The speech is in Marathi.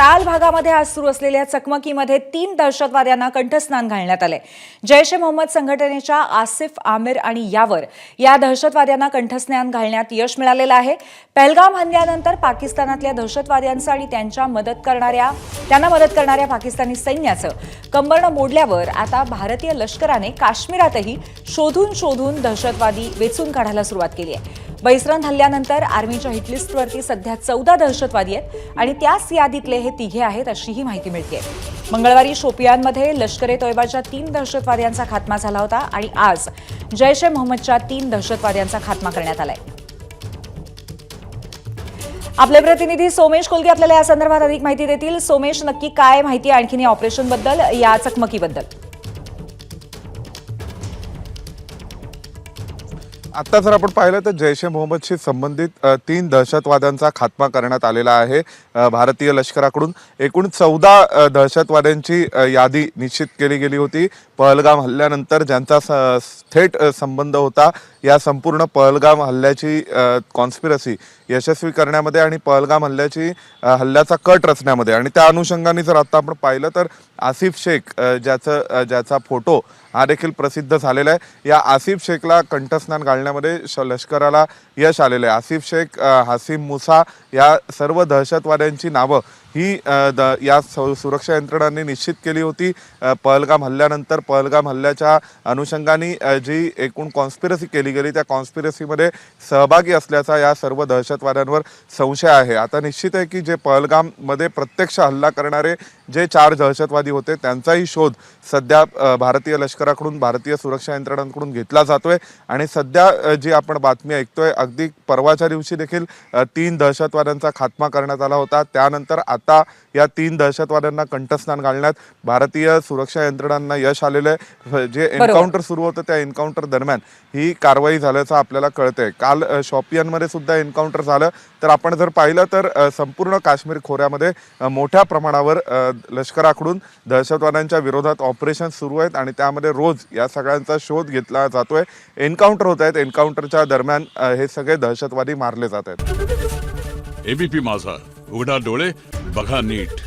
त्राल भागामध्ये आज सुरू असलेल्या चकमकीमध्ये तीन दहशतवाद्यांना कंठस्नान घालण्यात आले. जैश ए मोहम्मद संघटनेच्या आसिफ आमिर आणि यावर या दहशतवाद्यांना कंठस्नान घालण्यात यश मिळालेलं आहे. पहलगाम हल्ल्यानंतर पाकिस्तानातल्या दहशतवाद्यांचं आणि त्यांच्या मदत करणाऱ्या त्यांना मदत करणाऱ्या पाकिस्तानी सैन्याचं कंबरणं मोडल्यावर आता भारतीय लष्कराने काश्मीरातही शोधून शोधून दहशतवादी वेचून काढायला सुरुवात केली आहे. बैसरन हल्ल्यानंतर आर्मीच्या हिटलिस्टवरती सध्या चौदा दहशतवादी आहेत आणि त्याच यादीतले हे तिघे आहेत अशीही माहिती मिळते मंगळवारी शोपियानमध्ये लष्कर ए तोयबाच्या तीन दहशतवाद्यांचा खात्मा झाला होता आणि आज जैश ए मोहम्मदच्या तीन दहशतवाद्यांचा खात्मा करण्यात आलाय. आपले प्रतिनिधी सोमेश कोलगे आपल्याला या संदर्भात अधिक माहिती देतील. सोमेश नक्की काय माहिती आणखीन या ऑपरेशनबद्दल या चकमकीबद्दल? आत्ता जर आपण पाहिलं तर जैश ए मोहम्मदशी संबंधित तीन दहशतवाद्यांचा खात्मा करण्यात आलेला आहे भारतीय लष्कराकडून. एकूण चौदा दहशतवाद्यांची यादी निश्चित केली गेली होती. पहलगाम हल्ल्यानंतर ज्यांचा स- थेट संबंध होता या संपूर्ण पहलगाम हल्ल्याची कॉन्स्पिरसी यशस्वी करण्यामध्ये आणि पहलगाम हल्ल्याची हल्ल्याचा कट रचण्यामध्ये. आणि त्या अनुषंगाने जर आत्ता आपण पाहिलं तर आसिफ शेख ज्याचं ज्याचा फोटो हा देखील प्रसिद्ध झालेला आहे. या आसिफ शेखला कंठस्नान घालण्यामध्ये श- लष्कराला यश आलेलं आहे. आसिफ शेख हासिम मुसा या सर्व दहशतवाद्यांची नावं ही द या सु- सुरक्षा यंत्रणांनी निश्चित केली होती. पहलगाम हल्ल्यानंतर पहलगाम हल्ल्याच्या अनुषंगाने जी एकूण कॉन्स्पिरसी केली गेली त्या कॉन्स्पिरसीमध्ये सहभागी असल्याचा या सर्व दहशतवाद्यांवर संशय आहे. आता निश्चित आहे की जे पहलगाममध्ये प्रत्यक्ष हल्ला करणारे जे चार दहशतवादी होते त्यांचाही शोध सध्या भारतीय लष्कराकडून भारतीय सुरक्षा यंत्रणांकडून घेतला जातोय. आणि सध्या जी आपण बातमी ऐकतोय अगदी परवाच्या दिवशी देखील तीन दहशतवाद्यांचा खात्मा करण्यात आला होता. त्यानंतर आता या तीन दहशतवाद्यांना कंठस्नान घालण्यात भारतीय सुरक्षा यंत्रणांना यश आलेलं आहे जे एन्काउंटर सुरू होतं त्या एन्काउंटर दरम्यान ही कारवाई झाल्याचं आपल्याला कळतंय. काल शॉपियनमध्ये सुद्धा एन्काउंटर झालं. तर आपण जर पाहिलं तर संपूर्ण काश्मीर खोऱ्यामध्ये मोठ्या प्रमाणावर लष्कराकडून दहशतवाद्यांच्या विरोधात ऑपरेशन सुरू आहेत आणि त्यामध्ये रोज या सगळ्यांचा शोध घेतला जातोय. एन्काउंटर होत आहेत. एन्काउंटरच्या दरम्यान हे सगळे दहशतवादी मारले जात आहेत. एबीपी माझा. उघडा डोळे बघा नीट.